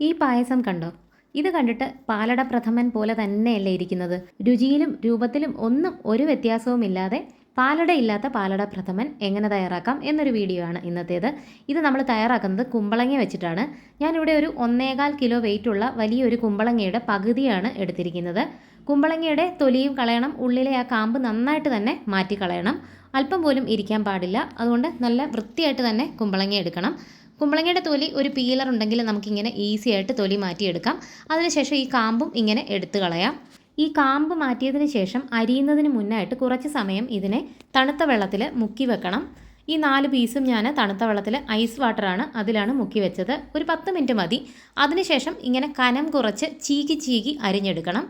ഈ പായസം കണ്ടോ? ഇത് കണ്ടിട്ട് പാലട പ്രഥമൻ പോലെ തന്നെയല്ലേ ഇരിക്കുന്നത്. രുചിയിലും രൂപത്തിലും ഒന്നും ഒരു വ്യത്യാസവുമില്ലാതെ പാലട ഇല്ലാത്ത പാലട പ്രഥമൻ എങ്ങനെ തയ്യാറാക്കാം എന്നൊരു വീഡിയോ ആണ് ഇന്നത്തേത്. ഇത് നമ്മൾ തയ്യാറാക്കുന്നത് കുമ്പളങ്ങ വെച്ചിട്ടാണ്. ഞാനിവിടെ ഒരു ഒന്നേകാൽ കിലോ വെയിറ്റുള്ള വലിയൊരു കുമ്പളങ്ങയുടെ പകുതിയാണ് എടുത്തിരിക്കുന്നത്. കുമ്പളങ്ങയുടെ തൊലിയും കളയണം ഉള്ളിലെ ആ കാമ്പ് നന്നായിട്ട് തന്നെ മാറ്റി കളയണം അല്പം പോലും ഇരിക്കാൻ പാടില്ല. അതുകൊണ്ട് നല്ല വൃത്തിയായിട്ട് തന്നെ കുമ്പളങ്ങ എടുക്കണം. കുമ്പളങ്ങയുടെ തൊലി ഒരു പീലർ ഉണ്ടെങ്കിൽ നമുക്കിങ്ങനെ ഈസി ആയിട്ട് തൊലി മാറ്റിയെടുക്കാം. അതിനുശേഷം ഈ കാമ്പും ഇങ്ങനെ എടുത്തു കളയാം. ഈ കാമ്പ് മാറ്റിയതിന് ശേഷം അരിയുന്നതിന് മുന്നായിട്ട് കുറച്ച് സമയം ഇതിനെ തണുത്ത വെള്ളത്തിൽ മുക്കി വെക്കണം. ഈ നാല് പീസും ഞാൻ തണുത്ത വെള്ളത്തിൽ ഐസ് വാട്ടറാണ് അതിലാണ് മുക്കി വെച്ചത്. ഒരു പത്ത് മിനിറ്റ് മതി. അതിനുശേഷം ഇങ്ങനെ കനം കുറച്ച് ചീകി ചീകി അരിഞ്ഞെടുക്കണം.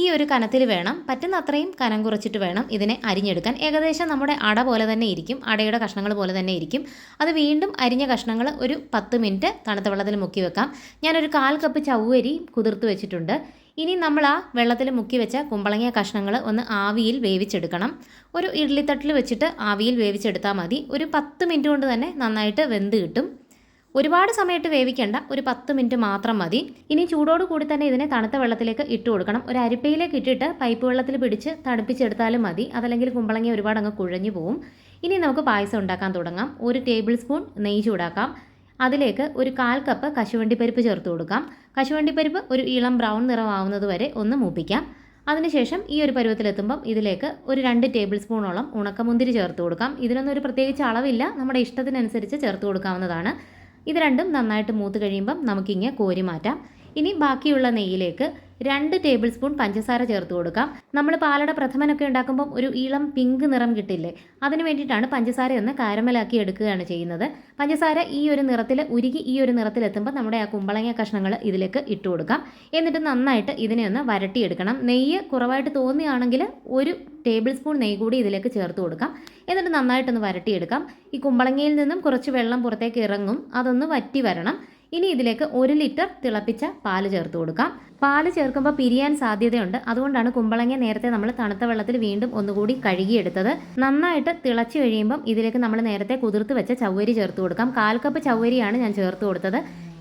ഈ ഒരു കനത്തിൽ വേണം പറ്റുന്ന അത്രയും കനം കുറച്ചിട്ട് വേണം ഇതിനെ അരിഞ്ഞെടുക്കാൻ. ഏകദേശം നമ്മുടെ അട പോലെ തന്നെ ഇരിക്കും അടയുടെ കഷ്ണങ്ങൾ പോലെ തന്നെ ഇരിക്കും. അത് വീണ്ടും അരിഞ്ഞ കഷ്ണങ്ങൾ ഒരു പത്ത് മിനിറ്റ് തണുത്ത വെള്ളത്തിൽ മുക്കി വെക്കാം. ഞാനൊരു കാൽ കപ്പ് ചവ്വരി കുതിർത്ത് വെച്ചിട്ടുണ്ട്. ഇനി നമ്മൾ ആ വെള്ളത്തിൽ മുക്കി വെച്ച കുമ്പളങ്ങിയ കഷ്ണങ്ങൾ ഒന്ന് ആവിയിൽ വേവിച്ചെടുക്കണം. ഒരു ഇഡ്ലിത്തട്ടിൽ വെച്ചിട്ട് ആവിയിൽ വേവിച്ചെടുത്താൽ മതി. ഒരു പത്ത് മിനിറ്റ് കൊണ്ട് തന്നെ നന്നായിട്ട് വെന്ത് കിട്ടും. ഒരുപാട് സമയത്ത് വേവിക്കേണ്ട ഒരു പത്ത് മിനിറ്റ് മാത്രം മതി. ഇനി ചൂടോട് കൂടി തന്നെ ഇതിനെ തണുത്ത വെള്ളത്തിലേക്ക് ഇട്ട് കൊടുക്കണം. ഒരു അരിപ്പയിലേക്ക് ഇട്ടിട്ട് പൈപ്പ് വെള്ളത്തിൽ പിടിച്ച് തണുപ്പിച്ചെടുത്താലും മതി. അതല്ലെങ്കിൽ കുമ്പളങ്ങി ഒരുപാട് അങ്ങ് കുഴഞ്ഞു പോവും. ഇനി നമുക്ക് പായസം ഉണ്ടാക്കാൻ തുടങ്ങാം. ഒരു ടേബിൾ സ്പൂൺ നെയ്യ് ചൂടാക്കാം. അതിലേക്ക് ഒരു കാൽ കപ്പ് കശുവണ്ടിപ്പരിപ്പ് ചേർത്ത് കൊടുക്കാം. കശുവണ്ടിപ്പരിപ്പ് ഒരു ഇളം ബ്രൗൺ നിറമാവുന്നത് വരെ ഒന്ന് മൂപ്പിക്കാം. അതിനുശേഷം ഈ ഒരു പരുവത്തിലെത്തുമ്പം ഇതിലേക്ക് ഒരു രണ്ട് ടേബിൾ സ്പൂണോളം ഉണക്കമുന്തിരി ചേർത്ത് കൊടുക്കാം. ഇതിനൊന്നും ഒരു പ്രത്യേകിച്ച് അളവില്ല. നമ്മുടെ ഇഷ്ടത്തിനനുസരിച്ച് ചേർത്ത് കൊടുക്കാവുന്നതാണ്. ഇത് രണ്ടും നന്നായിട്ട് മൂത്ത് കഴിയുമ്പം നമുക്കിങ്ങനെ കോരി മാറ്റാം. ഇനി ബാക്കിയുള്ള നെയ്യിലേക്ക് രണ്ട് ടേബിൾ സ്പൂൺ പഞ്ചസാര ചേർത്ത് കൊടുക്കാം. നമ്മൾ പാലട പ്രഥമനൊക്കെ ഉണ്ടാക്കുമ്പോൾ ഒരു ഇളം പിങ്ക് നിറം കിട്ടില്ലേ അതിന് വേണ്ടിയിട്ടാണ് പഞ്ചസാര ഒന്ന് കാരമലാക്കി എടുക്കുകയാണ് ചെയ്യുന്നത്. പഞ്ചസാര ഈ ഒരു നിറത്തിൽ ഉരുകി ഈ ഒരു നിറത്തിലെത്തുമ്പോൾ നമ്മുടെ ആ കുമ്പളങ്ങ കഷ്ണങ്ങൾ ഇതിലേക്ക് ഇട്ട് കൊടുക്കാം. എന്നിട്ട് നന്നായിട്ട് ഇതിനെ ഒന്ന് വരട്ടിയെടുക്കണം. നെയ്യ് കുറവായിട്ട് തോന്നുകയാണെങ്കിൽ ഒരു ടേബിൾ സ്പൂൺ നെയ്യ് കൂടി ഇതിലേക്ക് ചേർത്ത് കൊടുക്കാം. എന്നിട്ട് നന്നായിട്ടൊന്ന് വരട്ടിയെടുക്കാം. ഈ കുമ്പളങ്ങയിൽ നിന്നും കുറച്ച് വെള്ളം പുറത്തേക്ക് ഇറങ്ങും അതൊന്ന് വറ്റി വരണം. ഇനി ഇതിലേക്ക് ഒരു ലിറ്റർ തിളപ്പിച്ച പാൽ ചേർത്ത് കൊടുക്കാം. പാൽ ചേർക്കുമ്പോൾ പിരിയാൻ സാധ്യതയുണ്ട്. അതുകൊണ്ടാണ് കുമ്പളങ്ങ നേരത്തെ നമ്മൾ തണുത്ത വെള്ളത്തിൽ വീണ്ടും ഒന്നുകൂടി കഴുകിയെടുത്തത്. നന്നായിട്ട് തിളച്ചു കഴിയുമ്പം ഇതിലേക്ക് നമ്മൾ നേരത്തെ കുതിർത്ത് വെച്ച ചവ്വരി ചേർത്ത് കൊടുക്കാം. കാൽ കപ്പ് ചവ്വരിയാണ് ഞാൻ ചേർത്ത് കൊടുത്തത്.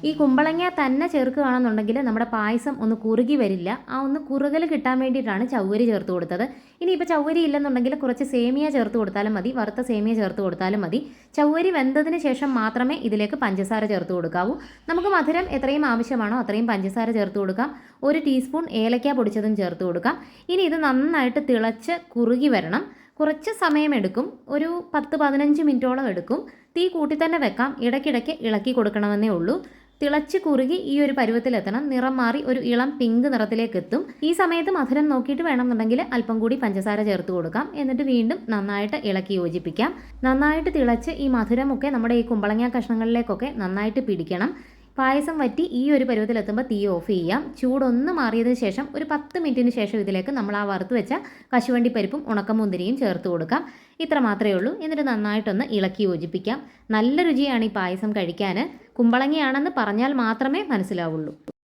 ഈ കുമ്പളങ്ങ തന്നെ ചേർക്കുകയാണെന്നുണ്ടെങ്കിൽ നമ്മുടെ പായസം ഒന്ന് കുറുകി വരില്ല. ആ ഒന്ന് കുറുകൽ കിട്ടാൻ വേണ്ടിയിട്ടാണ് ചവ്വരി ചേർത്ത് കൊടുത്തത്. ഇനിയിപ്പോൾ ചവ്വരി ഇല്ലെന്നുണ്ടെങ്കിൽ കുറച്ച് സേമിയ ചേർത്ത് കൊടുത്താലും മതി. വറുത്ത സേമിയ ചേർത്ത് കൊടുത്താലും മതി. ചവ്വരി വെന്തതിന് ശേഷം മാത്രമേ ഇതിലേക്ക് പഞ്ചസാര ചേർത്ത് കൊടുക്കാവൂ. നമുക്ക് മധുരം എത്രയും ആവശ്യമാണോ അത്രയും പഞ്ചസാര ചേർത്ത് കൊടുക്കാം. ഒരു ടീസ്പൂൺ ഏലക്ക പൊടിച്ചതും ചേർത്ത് കൊടുക്കാം. ഇനി ഇത് നന്നായിട്ട് തിളച്ച് കുറുകി വരണം. കുറച്ച് സമയമെടുക്കും. ഒരു പത്ത് പതിനഞ്ച് മിനിറ്റോളം എടുക്കും. തീ കൂട്ടി തന്നെ വെക്കാം. ഇടയ്ക്കിടയ്ക്ക് ഇളക്കി കൊടുക്കണമെന്നേ ഉള്ളൂ. തിളച്ച് കുറുകി ഈ ഒരു പരുവത്തിലെത്തണം. നിറം മാറി ഒരു ഇളം പിങ്ക് നിറത്തിലേക്ക് എത്തും ഈ സമയത്ത് മധുരം നോക്കിയിട്ട് വേണമെന്നുണ്ടെങ്കിൽ അല്പം കൂടി പഞ്ചസാര ചേർത്ത് കൊടുക്കാം. എന്നിട്ട് വീണ്ടും നന്നായിട്ട് ഇളക്കി യോജിപ്പിക്കാം. നന്നായിട്ട് തിളച്ച് ഈ മധുരമൊക്കെ നമ്മുടെ ഈ കുമ്പളങ്ങ കഷ്ണങ്ങളിലേക്കൊക്കെ നന്നായിട്ട് പിടിക്കണം. പായസം വറ്റി ഈ ഒരു പരുവത്തിലെത്തുമ്പോൾ തീ ഓഫ് ചെയ്യാം. ചൂടൊന്ന് മാറിയതിന് ശേഷം ഒരു പത്ത് മിനിറ്റിന് ശേഷം ഇതിലേക്ക് നമ്മൾ ആ വറുത്ത് വെച്ച കശുവണ്ടി പരിപ്പും ഉണക്കമുന്തിരിയും ചേർത്ത് കൊടുക്കാം. ഇത്ര മാത്രമേ ഉള്ളൂ. എന്നിട്ട് നന്നായിട്ടൊന്ന് ഇളക്കി യോജിപ്പിക്കാം. നല്ല രുചിയാണ് ഈ പായസം കഴിക്കാൻ കുമ്പളങ്ങയാണെന്ന് പറഞ്ഞാൽ മാത്രമേ മനസ്സിലാവുള്ളൂ.